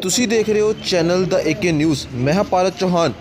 ਤੁਸੀਂ ਦੇਖ ਰਹੇ ਹੋ ਚੈਨਲ ਦਾ ਏਕੇ ਨਿਊਜ਼। ਮੈਂ ਹਾਂ ਪਾਰਤ ਚੌਹਾਨ।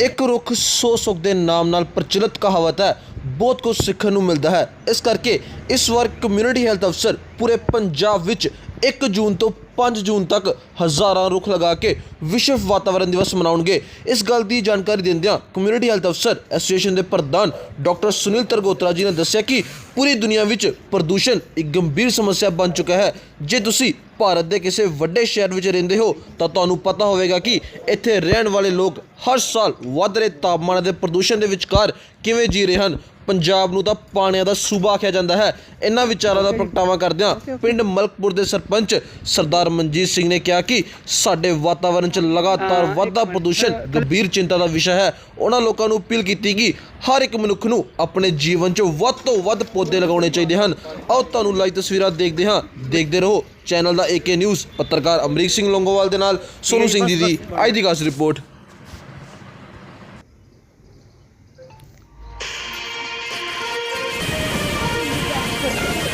ਇੱਕ ਰੁੱਖ 100 ਸੁੱਖ ਦੇ ਨਾਮ ਨਾਲ ਪ੍ਰਚਲਿਤ ਕਹਾਵਤ ਹੈ। ਬਹੁਤ ਕੁਝ ਸਿੱਖਣ ਨੂੰ ਮਿਲਦਾ ਹੈ। ਇਸ ਕਰਕੇ ਇਸ ਵਾਰ ਕਮਿਊਨਿਟੀ ਹੈਲਥ ਅਫਸਰ ਪੂਰੇ ਪੰਜਾਬ ਵਿੱਚ 1 ਜੂਨ ਤੋਂ 5 ਜੂਨ ਤੱਕ ਹਜ਼ਾਰਾਂ ਰੁੱਖ ਲਗਾ ਕੇ ਵਿਸ਼ਵ ਵਾਤਾਵਰਣ ਦਿਵਸ ਮਨਾਉਣਗੇ। ਇਸ ਗੱਲ ਦੀ ਜਾਣਕਾਰੀ ਦਿੰਦਿਆਂ ਕਮਿਊਨਿਟੀ ਹੈਲਥ ਅਫਸਰ ਐਸੋਸੀਏਸ਼ਨ ਦੇ ਪ੍ਰਧਾਨ ਡਾਕਟਰ ਸੁਨੀਲ ਤਰਗੋਤਰਾ ਜੀ ਨੇ ਦੱਸਿਆ ਕਿ ਪੂਰੀ ਦੁਨੀਆ ਵਿੱਚ ਪ੍ਰਦੂਸ਼ਣ ਇੱਕ ਗੰਭੀਰ ਸਮੱਸਿਆ ਬਣ ਚੁੱਕਾ ਹੈ। ਜੇ ਤੁਸੀਂ ਭਾਰਤ ਦੇ ਕਿਸੇ ਵੱਡੇ ਸ਼ਹਿਰ ਵਿੱਚ ਰਹਿੰਦੇ ਹੋ, ਤਾਂ ਤੁਹਾਨੂੰ ਪਤਾ ਹੋਵੇਗਾ ਕਿ ਇੱਥੇ ਰਹਿਣ ਵਾਲੇ ਲੋਕ ਹਰ ਸਾਲ ਵੱਧ ਰਹੇ ਤਾਪਮਾਨ ਅਤੇ ਪ੍ਰਦੂਸ਼ਣ ਦੇ ਵਿਚਕਾਰ ਕਿਵੇਂ ਜੀ ਰਹੇ ਹਨ। ਪੰਜਾਬ ਨੂੰ ਤਾਂ ਪਾਣੀਆਂ ਦਾ ਸੂਬਾ ਆਖਿਆ ਜਾਂਦਾ ਹੈ। ਇਹਨਾਂ ਵਿਚਾਰਾਂ ਦਾ ਪ੍ਰਗਟਾਵਾ ਕਰਦਿਆਂ ਪਿੰਡ ਮਲਕਪੁਰ ਦੇ ਸਰਪੰਚ ਸਰਦਾਰ ਮਨਜੀਤ ਸਿੰਘ ਨੇ ਕਿਹਾ ਕਿ ਸਾਡੇ ਵਾਤਾਵਰਣ 'ਚ ਲਗਾਤਾਰ ਵੱਧਦਾ ਪ੍ਰਦੂਸ਼ਣ ਗੰਭੀਰ ਚਿੰਤਾ ਦਾ ਵਿਸ਼ਾ ਹੈ। ਉਹਨਾਂ ਲੋਕਾਂ ਨੂੰ ਅਪੀਲ ਕੀਤੀ ਕਿ ਹਰ ਇੱਕ ਮਨੁੱਖ ਨੂੰ ਆਪਣੇ ਜੀਵਨ 'ਚ ਵੱਧ ਤੋਂ ਵੱਧ ਪੌਦੇ ਲਗਾਉਣੇ ਚਾਹੀਦੇ ਹਨ। ਆਓ ਤੁਹਾਨੂੰ ਲਾਈਵ ਤਸਵੀਰਾਂ ਦੇਖਦੇ ਹਾਂ। ਦੇਖਦੇ ਰਹੋ ਚੈਨਲ ਦਾ ਏਕੇ ਨਿਊਜ਼ ਪੱਤਰਕਾਰ ਅਮਰੀਕ ਸਿੰਘ ਲੋਂਗੋਵਾਲ ਦੇ ਨਾਲ। ਸੋਨੂ ਸਿੰਘ ਜੀ ਦੀ ਅੱਜ ਦੀ ਖਾਸ ਰਿਪੋਰਟ।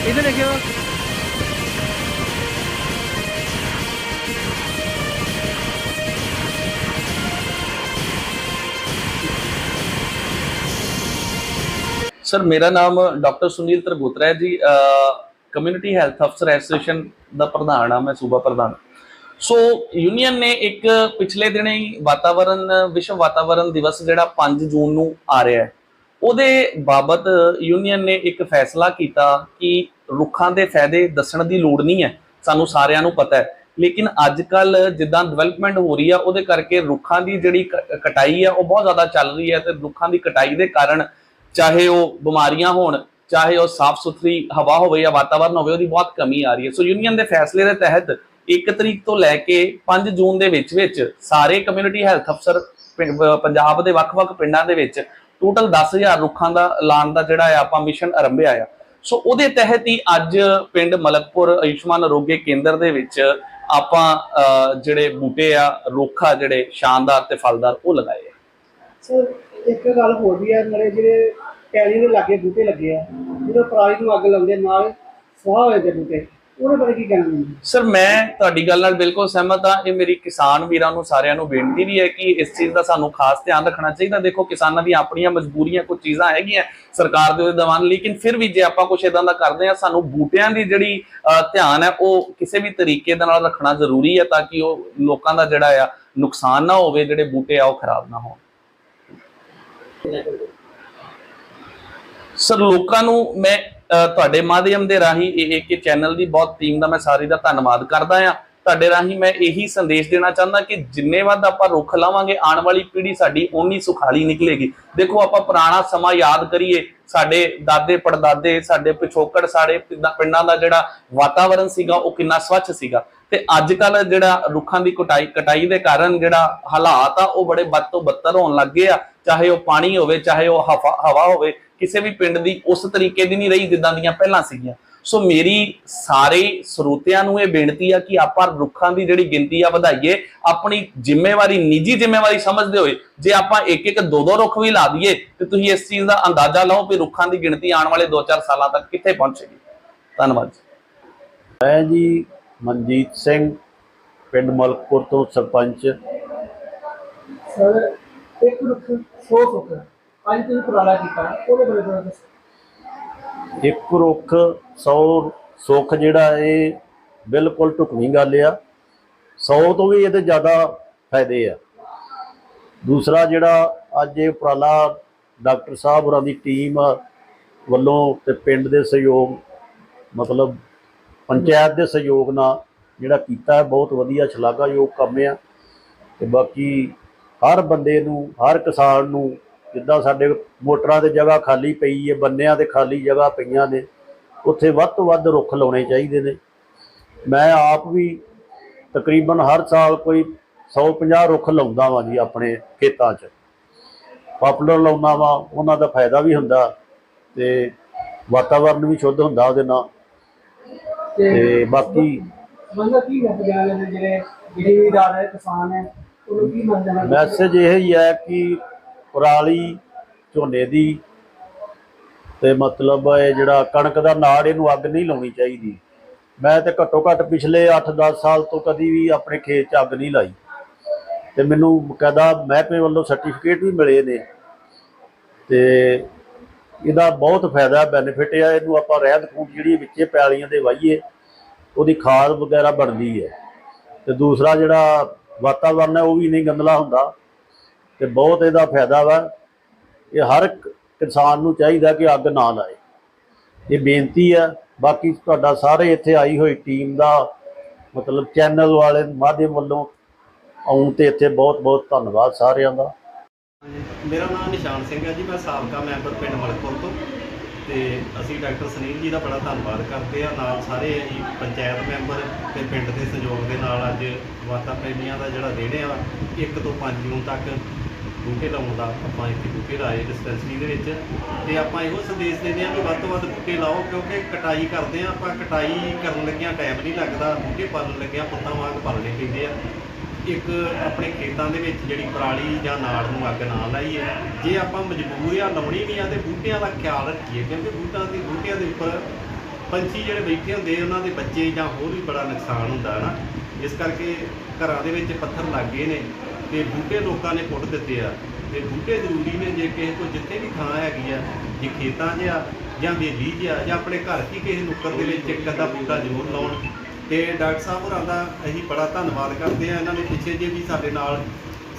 इधर देखिए ਸਰ ਮੇਰਾ ਨਾਮ ਡਾਕਟਰ ਸੁਨੀਲ ਤਰਗੋਤਰਾ ਹੈ ਜੀ ਕਮਿਊਨਿਟੀ ਹੈਲਥ ਅਫਸਰ ਐਸੋਸੀਏਸ਼ਨ ਦਾ ਪ੍ਰਧਾਨ ਆ ਮੈਂ ਸੂਬਾ ਪ੍ਰਧਾਨ ਸੋ ਯੂਨੀਅਨ ਨੇ ਇੱਕ ਪਿਛਲੇ ਦਿਨੇ ਹੀ ਵਾਤਾਵਰਣ ਵਿਸ਼ਵ ਵਾਤਾਵਰਣ ਦਿਵਸ ਜਿਹੜਾ 5 ਜੂਨ ਨੂੰ ਆ ਰਿਹਾ ਹੈ ਉਹਦੇ ਬਾਬਤ ਯੂਨੀਅਨ ਨੇ ਇੱਕ ਫੈਸਲਾ ਕੀਤਾ ਕਿ ਰੁੱਖਾਂ ਦੇ ਫਾਇਦੇ ਦੱਸਣ ਦੀ ਲੋੜ ਨਹੀਂ ਹੈ, ਸਾਨੂੰ ਸਾਰਿਆਂ ਨੂੰ ਪਤਾ ਹੈ। ਲੇਕਿਨ ਅੱਜ ਕੱਲ ਜਿੱਦਾਂ ਡਿਵੈਲਪਮੈਂਟ ਹੋ ਰਹੀ ਆ, ਉਹਦੇ ਕਰਕੇ ਰੁੱਖਾਂ ਦੀ ਜਿਹੜੀ ਕ- ਕਟਾਈ ਆ, ਉਹ ਬਹੁਤ ਜ਼ਿਆਦਾ ਚੱਲ ਰਹੀ ਹੈ ਤੇ ਰੁੱਖਾਂ ਦੀ ਕਟਾਈ ਦੇ ਕਾਰਨ ਚਾਹੇ ਉਹ ਬਿਮਾਰੀਆਂ ਹੋਣ, ਚਾਹੇ ਉਹ ਸਾਫ਼ ਸੁਥਰੀ ਹਵਾ ਹੋਵੇ ਜਾਂ ਵਾਤਾਵਰਨ ਹੋਵੇ, ਉਹਦੀ ਬਹੁਤ ਕਮੀ ਆ ਰਹੀ ਹੈ। ਸੋ ਯੂਨੀਅਨ ਦੇ ਫੈਸਲੇ ਦੇ ਤਹਿਤ 1 ਤਰੀਕ ਤੋਂ ਲੈ ਕੇ 5 ਜੂਨ ਦੇ ਵਿੱਚ ਵਿੱਚ ਸਾਰੇ ਕਮਿਊਨਿਟੀ ਹੈਲਥ ਅਫਸਰ ਪਿੰ- ਪੰਜਾਬ ਦੇ ਵੱਖ-ਵੱਖ ਪਿੰਡਾਂ ਦੇ ਵਿੱਚ ਟੋਟਲ 10000 ਰੁੱਖਾਂ ਦਾ ਐਲਾਨ ਦਾ ਜਿਹੜਾ ਹੈ ਆਪਾਂ ਮਿਸ਼ਨ ਆਰੰਭਿਆ ਆ। ਸੋ ਉਹਦੇ ਤਹਿਤ ਹੀ ਅੱਜ ਪਿੰਡ ਮਲਕਪੁਰ ਆਯੁਸ਼ਮਾਨ ਆਰੋਗਯ ਕੇਂਦਰ ਦੇ ਵਿੱਚ ਆਪਾਂ ਜਿਹੜੇ ਬੂਟੇ ਆ, ਰੁੱਖ ਜਿਹੜੇ ਸ਼ਾਨਦਾਰ ਤੇ ਫਲਦਾਰ, ਉਹ ਲਗਾਏ ਆ। ਸਰ ਇੱਕ ਗੱਲ ਹੋਰ ਵੀ ਹੈ ਮੇਰੇ ਜਿਹੜੇ ਪੈਲੀ ਦੇ ਲਾਗੇ ਬੂਟੇ ਲੱਗੇ ਆ, ਜਦੋਂ ਪਰਾਲੀ ਨੂੰ ਅੱਗ ਲਾਉਂਦੇ ਨਾਲ ਸਵਾਹ ਹੋਏ ਦੇ ਬੂਟੇ। ਉਹਦੇ ਬਾਰੇ ਕੀ ਕਹਿਣਾ ਮੈਨੂੰ ਸਰ, ਮੈਂ ਤੁਹਾਡੀ ਗੱਲ ਨਾਲ ਬਿਲਕੁਲ ਸਹਿਮਤ ਹਾਂ। ਇਹ ਮੇਰੀ ਕਿਸਾਨ ਵੀਰਾਂ ਨੂੰ ਸਾਰਿਆਂ ਨੂੰ ਬੇਨਤੀ ਵੀ ਹੈ ਕਿ ਇਸ ਚੀਜ਼ ਦਾ ਸਾਨੂੰ ਖਾਸ ਧਿਆਨ ਰੱਖਣਾ ਚਾਹੀਦਾ। ਦੇਖੋ, ਕਿਸਾਨਾਂ ਦੀਆਂ ਆਪਣੀਆਂ ਮਜਬੂਰੀਆਂ ਕੁਝ ਚੀਜ਼ਾਂ ਹੈਗੀਆਂ ਸਰਕਾਰ ਦੇ ਉਹਦੇ ਦਵਾਨ ਲੇਕਿਨ ਫਿਰ ਵੀ ਜੇ ਆਪਾਂ ਕੁਝ ਇਦਾਂ ਦਾ ਕਰਦੇ ਹਾਂ, ਸਾਨੂੰ ਬੂਟਿਆਂ ਦੀ ਜਿਹੜੀ ਧਿਆਨ ਹੈ, ਉਹ ਕਿਸੇ ਵੀ ਤਰੀਕੇ ਦੇ ਨਾਲ ਰੱਖਣਾ ਜ਼ਰੂਰੀ ਹੈ ਤਾਂ ਕਿ ਉਹ ਲੋਕਾਂ ਦਾ ਜਿਹੜਾ ਆ, ਨੁਕਸਾਨ ਨਾ ਹੋਵੇ, ਜਿਹੜੇ ਬੂਟੇ ਆ ਉਹ ਖਰਾਬ ਨਾ ਹੋਣ। ਸਰ, ਲੋਕਾਂ ਨੂੰ ਮੈਂ ਤੁਹਾਡੇ ਮਾਧਿਅਮ ਦੇ ਰਾਹੀਂ ਇਹ ਕਿ ਚੈਨਲ ਦੀ ਬਹੁਤ ਟੀਮ ਦਾ ਮੈਂ ਸਾਰੀ ਦਾ ਧੰਨਵਾਦ ਕਰਦਾ ਆ ਤੁਹਾਡੇ ਰਾਹੀਂ ਮੈਂ ਇਹੀ ਸੰਦੇਸ਼ ਦੇਣਾ ਚਾਹੁੰਦਾ ਕਿ ਜਿੰਨੇ ਵੱਧ ਆਪਾਂ ਰੁੱਖ ਲਾਵਾਂਗੇ, ਆਉਣ ਵਾਲੀ ਪੀੜ੍ਹੀ ਸਾਡੀ ਓਨੀ ਸੁਖਾਲੀ ਨਿਕਲੇਗੀ। ਦੇਖੋ, ਆਪਾਂ ਪੁਰਾਣਾ ਸਮਾਂ ਯਾਦ ਕਰੀਏ। ਸਾਡੇ ਦਾਦੇ ਪੜਦਾਦੇ, ਸਾਡੇ ਪਿਛੋਕੜ, ਸਾਡੇ ਪਿੰਡਾਂ ਪਿੰਡਾਂ ਦਾ ਜਿਹੜਾ ਵਾਤਾਵਰਣ ਸੀਗਾ, ਉਹ ਕਿੰਨਾ ਸਵੱਛ ਸੀਗਾ। ਤੇ ਅੱਜ ਕੱਲ ਜਿਹੜਾ ਰੁੱਖਾਂ ਦੀ ਕਟਾਈ ਕਟਾਈ ਦੇ ਕਾਰਨ ਜਿਹੜਾ ਹਾਲਾਤ ਆ, ਉਹ ਬੜੇ ਬਦ ਤੋਂ ਬੱਤਰ ਹੋਣ ਲੱਗ ਗਏ ਆ। ਚਾਹੇ ਉਹ ਪਾਣੀ ਹੋਵੇ ਚਾਹੇ ਉਹ ਹਵਾ ਹਵਾ ਹੋਵੇ ਕਿਸੇ ਵੀ ਪਿੰਡ ਦੀ ਉਸ ਤਰੀਕੇ ਦੀ ਨਹੀਂ ਰਹੀ ਜਿੱਦਾਂ ਦੀਆਂ ਪਹਿਲਾਂ ਸੀਗੀਆਂ। ਸੋ ਮੇਰੀ ਸਾਰੇ ਸਰੋਤਿਆਂ ਨੂੰ ਇਹ ਬੇਨਤੀ ਆ ਕਿ ਆਪਾਂ ਰੁੱਖਾਂ ਦੀ ਜਿਹੜੀ ਗਿਣਤੀ ਆ ਵਧਾਈਏ ਆਪਣੀ ਜ਼ਿੰਮੇਵਾਰੀ ਨਿੱਜੀ ਜ਼ਿੰਮੇਵਾਰੀ ਸਮਝਦੇ ਹੋਏ ਜੇ ਆਪਾਂ ਇੱਕ ਇੱਕ ਦੋ ਦੋ ਰੁੱਖ ਵੀ ਲਾ ਦਈਏ ਤੇ ਤੁਸੀਂ ਇਸ ਚੀਜ਼ ਦਾ ਅੰਦਾਜ਼ਾ ਲਾਓ ਕਿ ਰੁੱਖਾਂ ਦੀ ਗਿਣਤੀ ਆਉਣ ਵਾਲੇ 2-4 ਸਾਲਾਂ ਤੱਕ ਕਿੱਥੇ ਪਹੁੰਚੇਗੀ। ਧੰਨਵਾਦ ਜੀ। ਮੈਂ ਜੀ ਮਨਜੀਤ ਸਿੰਘ ਪਿੰਡ ਮਲਕਪੁਰ ਤੋਂ ਸਰਪੰਚ। ਸਰ ਇੱਕ ਰੁੱਖ 100 ਸੁੱਕ ਅੱਜ ਤੁਸੀਂ ਪਰਾਲਾ ਕੀਤਾ। ਉਹਦੇ ਬਾਰੇ ਥੋੜ੍ਹਾ ਦੱਸੋ। ਇੱਕ ਰੁੱਖ 100 ਸੁੱਖ ਜਿਹੜਾ ਇਹ ਬਿਲਕੁਲ ਢੁਕਵੀਂ ਗੱਲ ਆ। 100 ਤੋਂ ਵੀ ਇਹਦੇ ਜ਼ਿਆਦਾ ਫਾਇਦੇ ਆ। ਦੂਸਰਾ ਜਿਹੜਾ ਅੱਜ ਇਹ ਉਪਰਾਲਾ ਡਾਕਟਰ ਸਾਹਿਬ ਹੋਰਾਂ ਦੀ ਟੀਮ ਵੱਲੋਂ ਤੇ ਪਿੰਡ ਦੇ ਸਹਿਯੋਗ, ਮਤਲਬ ਪੰਚਾਇਤ ਦੇ ਸਹਿਯੋਗ ਨਾਲ ਜਿਹੜਾ ਕੀਤਾ ਬਹੁਤ ਵਧੀਆ ਸ਼ਲਾਘਾਯੋਗ ਕੰਮ ਆ। ਤੇ ਬਾਕੀ ਹਰ ਬੰਦੇ ਨੂੰ, ਹਰ ਕਿਸਾਨ ਨੂੰ ਜਿੱਦਾਂ ਸਾਡੇ ਮੋਟਰਾਂ ਤੇ ਜਗ੍ਹਾ ਖਾਲੀ ਪਈ ਹੈ, ਬੰਨਿਆਂ ਤੇ ਖਾਲੀ ਜਗ੍ਹਾ ਪਈਆਂ ਨੇ, ਉੱਥੇ ਵੱਧ ਤੋਂ ਵੱਧ ਰੁੱਖ ਲਾਉਣੇ ਚਾਹੀਦੇ ਨੇ। ਮੈਂ ਆਪ ਵੀ ਤਕਰੀਬਨ ਹਰ ਸਾਲ ਕੋਈ 150 ਰੁੱਖ ਲਾਉਂਦਾ ਵਾਂ ਜੀ ਆਪਣੇ ਖੇਤਾਂ 'ਚ। ਪਾਪੂਲਰ ਲਾਉਣਾ ਵਾਂ, ਉਹਨਾਂ ਦਾ ਫਾਇਦਾ ਵੀ ਹੁੰਦਾ ਤੇ ਵਾਤਾਵਰਨ ਵੀ ਸ਼ੁੱਧ ਹੁੰਦਾ ਉਹਦੇ ਨਾਲ। ਤੇ ਬਾਕੀ ਬੰਦਾ ਕੀ ਹੈ ਪੰਜਾਬ ਦੇ ਜਿਹੜੇ ਜ਼ਿਮੀਦਾਰ ਹੈ ਕਿਸਾਨ ਹੈ ਮੈਸੇਜ ਇਹ ਹੀ ਹੈ ਕਿ ਪਰਾਲੀ ਝੋਨੇ ਦੀ ਤੇ ਮਤਲਬ ਇਹ ਜਿਹੜਾ ਕਣਕ ਦਾ ਨਾੜ ਇਹਨੂੰ ਅੱਗ ਨਹੀਂ ਲਾਉਣੀ ਚਾਹੀਦੀ। ਮੈਂ ਤੇ ਘੱਟੋ ਘੱਟ ਪਿਛਲੇ 8-10 ਸਾਲ ਤੋਂ ਕਦੀ ਵੀ ਆਪਣੇ ਖੇਤ 'ਚ ਅੱਗ ਨਹੀਂ ਲਾਈ। ਤੇ ਮੈਨੂੰ ਬਕਾਇਦਾ ਮਹਿਕਮੇ ਵੱਲੋਂ ਸਰਟੀਫਿਕੇਟ ਵੀ ਮਿਲੇ ਨੇ। ਤੇ ਇਹਦਾ ਬਹੁਤ ਫਾਇਦਾ ਬੈਨੀਫਿਟ ਆ, ਇਹਨੂੰ ਆਪਾਂ ਰਹਿੰਦ ਖੂੰਹਦ ਜਿਹੜੀ ਵਿੱਚੇ ਪੈਲੀਆਂ ਦੇ ਵਾਹੀਏ, ਉਹਦੀ ਖਾਦ ਵਗੈਰਾ ਬਣਦੀ ਹੈ। ਤੇ ਦੂਸਰਾ ਜਿਹੜਾ ਵਾਤਾਵਰਨ ਹੈ, ਉਹ ਵੀ ਨਹੀਂ ਗੰਦਲਾ ਹੁੰਦਾ ਤੇ ਬਹੁਤ ਇਹਦਾ ਫਾਇਦਾ ਵਾ। ਇਹ ਹਰ ਕਿਸਾਨ ਨੂੰ ਚਾਹੀਦਾ ਕਿ ਅੱਗ ਨਾ ਲਾਏ। ਇਹ ਬੇਨਤੀ ਹੈ ਬਾਕੀ ਤੁਹਾਡਾ ਸਾਰੇ ਇੱਥੇ ਆਈ ਹੋਈ ਟੀਮ ਦਾ ਮਤਲਬ ਚੈਨਲ ਵਾਲੇ ਮਾਧਿਅਮ ਵੱਲੋਂ ਆਉਣ ਤੇ ਇੱਥੇ ਬਹੁਤ ਬਹੁਤ ਧੰਨਵਾਦ ਸਾਰਿਆਂ ਦਾ। ਮੇਰਾ ਨਾਮ ਨਿਸ਼ਾਨ ਸਿੰਘ ਹੈ ਜੀ, ਮੈਂ ਸਾਬਕਾ ਮੈਂਬਰ ਪਿੰਡ ਮਲਕਪੁਰ ਤੋਂ। ਤੇ ਅਸੀਂ ਡਾਕਟਰ ਸੁਨੀਲ ਜੀ ਦਾ ਬੜਾ ਧੰਨਵਾਦ ਕਰਦੇ ਆ ਨਾਲ ਸਾਰੇ ਜੀ ਪੰਚਾਇਤ ਮੈਂਬਰ ਤੇ ਪਿੰਡ ਦੇ ਸਹਿਯੋਗ ਦੇ ਨਾਲ ਅੱਜ ਵਾਤਾ ਪ੍ਰੇਮੀਆਂ ਦਾ ਜਿਹੜਾ ਦਿਨ ਆ 1 ਤੋਂ 5 ਜੂਨ ਤੱਕ ਬੂਟੇ ਲਾਉਣ ਦਾ ਆਪਾਂ ਇੱਥੇ ਬੂਟੇ ਲਾਏ ਡਿਸਪੈਂਸਰੀ ਦੇ ਵਿੱਚ। ਤੇ ਆਪਾਂ ਇਹੋ ਸੰਦੇਸ਼ ਦਿੰਦੇ ਆ ਕਿ ਵੱਧ ਤੋਂ ਵੱਧ ਬੂਟੇ ਲਾਓ ਕਿਉਂਕਿ ਕਟਾਈ ਕਰਦੇ ਆ ਆਪਾਂ। ਕਟਾਈ ਕਰਨ ਲੱਗਿਆਂ ਟਾਈਮ ਨਹੀਂ ਲੱਗਦਾ, ਬੂਟੇ ਪਾਲਣ ਲੱਗਿਆਂ ਪੁੱਤਾਂ ਵਾਂਗ ਪਾਲਣੇ ਪੈਂਦੇ ਆ। ਇੱਕ ਆਪਣੇ ਖੇਤਾਂ ਦੇ ਵਿੱਚ ਜਿਹੜੀ ਪਰਾਲੀ ਜਾਂ ਨਾੜ ਨੂੰ ਅੱਗ ਨਾ ਲਾਈਏ, ਜੇ ਆਪਾਂ ਮਜਬੂਰ ਆ ਲਾਉਣੀ ਵੀ ਆ ਤੇ ਬੂਟਿਆਂ ਦਾ ਖਿਆਲ ਰੱਖੀਏ, ਕਿਉਂਕਿ ਬੂਟਾਂ ਦੀ ਬੂਟਿਆਂ ਦੇ ਉੱਪਰ ਪੰਛੀ ਜਿਹੜੇ ਬੈਠੇ ਹੁੰਦੇ ਉਹਨਾਂ ਦੇ ਬੱਚੇ ਜਾਂ ਹੋਰ ਵੀ ਬੜਾ ਨੁਕਸਾਨ ਹੁੰਦਾ ਹੈ ਨਾ ਇਸ ਕਰਕੇ ਘਰਾਂ ਦੇ ਵਿੱਚ ਪੱਥਰ ਲੱਗ ਗਏ ਨੇ ਤੇ ਬੂਟੇ ਲੋਕਾਂ ਨੇ ਪੁੱਟ ਦਿੱਤੇ ਆ। ਤੇ ਬੂਟੇ ਜ਼ਰੂਰੀ ਨੇ ਜੇ ਕਿਸੇ ਕੋਲ ਜਿੱਥੇ ਵੀ ਥਾਂ ਹੈਗੀ ਆ, ਜੇ ਖੇਤਾਂ 'ਚ ਆ ਜਾਂ ਬੇਲੀ 'ਚ ਆ ਜਾਂ ਆਪਣੇ ਘਰ 'ਚ ਹੀ ਕਿਸੇ ਨੁੱਕਰ ਦੇ ਵਿੱਚ ਇੱਕ ਅੱਧਾ ਬੂਟਾ ਜ਼ਰੂਰ ਲਾਉਣ ਤੇ ਡਾਕਟਰ ਸਾਹਿਬ ਹੋਰਾਂ ਦਾ ਅਸੀਂ ਬੜਾ ਧੰਨਵਾਦ ਕਰਦੇ ਆ ਇਹਨਾਂ ਨੇ ਪਿੱਛੇ ਜੇ ਵੀ ਸਾਡੇ ਨਾਲ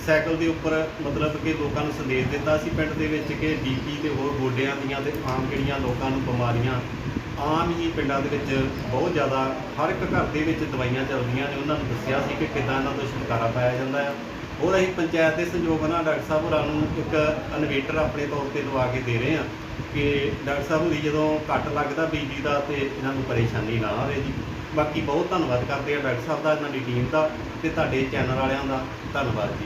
ਸਾਈਕਲ ਦੇ ਉੱਪਰ ਮਤਲਬ ਕਿ ਲੋਕਾਂ ਨੂੰ ਸੰਦੇਸ਼ ਦਿੱਤਾ ਸੀ ਪਿੰਡ ਦੇ ਵਿੱਚ ਕਿ ਬੀਪੀ ਤੇ ਹੋਰ ਗੋਡਿਆਂ ਦੀਆਂ ਤੇ ਆਮ ਜਿਹੜੀਆਂ ਲੋਕਾਂ ਨੂੰ ਬਿਮਾਰੀਆਂ ਆਮ ਹੀ ਪਿੰਡਾਂ ਦੇ ਵਿੱਚ ਬਹੁਤ ਜ਼ਿਆਦਾ, ਹਰ ਇੱਕ ਘਰ ਦੇ ਵਿੱਚ ਦਵਾਈਆਂ ਚੱਲਦੀਆਂ ਨੇ। ਉਹਨਾਂ ਨੂੰ ਦੱਸਿਆ ਸੀ ਕਿ ਕਿੱਦਾਂ ਇਹਨਾਂ ਤੋਂ ਛੁਟਕਾਰਾ ਪਾਇਆ ਜਾਂਦਾ ਹੈ। ਹੋਰ ਅਸੀਂ ਪੰਚਾਇਤ ਦੇ ਸਹਿਯੋਗ ਨਾਲ ਡਾਕਟਰ ਸਾਹਿਬ ਹੋਰਾਂ ਨੂੰ ਇੱਕ ਇਨਵੇਟਰ ਆਪਣੇ ਤੌਰ ਤੇ ਲਵਾ ਕੇ ਦੇ ਰਹੇ ਹਾਂ ਕਿ ਡਾਕਟਰ ਸਾਹਿਬ ਹੋਰੀ ਜਦੋਂ ਕੱਟ ਲੱਗਦਾ ਬਿਜਲੀ ਦਾ ਤੇ ਇਹਨਾਂ ਨੂੰ ਪਰੇਸ਼ਾਨੀ ਨਾ ਆਵੇ ਜੀ। ਬਾਕੀ ਬਹੁਤ ਧੰਨਵਾਦ ਕਰਦੇ ਆ ਡਾਕਟਰ ਸਾਹਿਬ ਦਾ, ਇਹਨਾਂ ਦੀ ਟੀਮ ਦਾ ਤੇ ਤੁਹਾਡੇ ਚੈਨਲ ਵਾਲਿਆਂ ਦਾ। ਧੰਨਵਾਦ ਜੀ।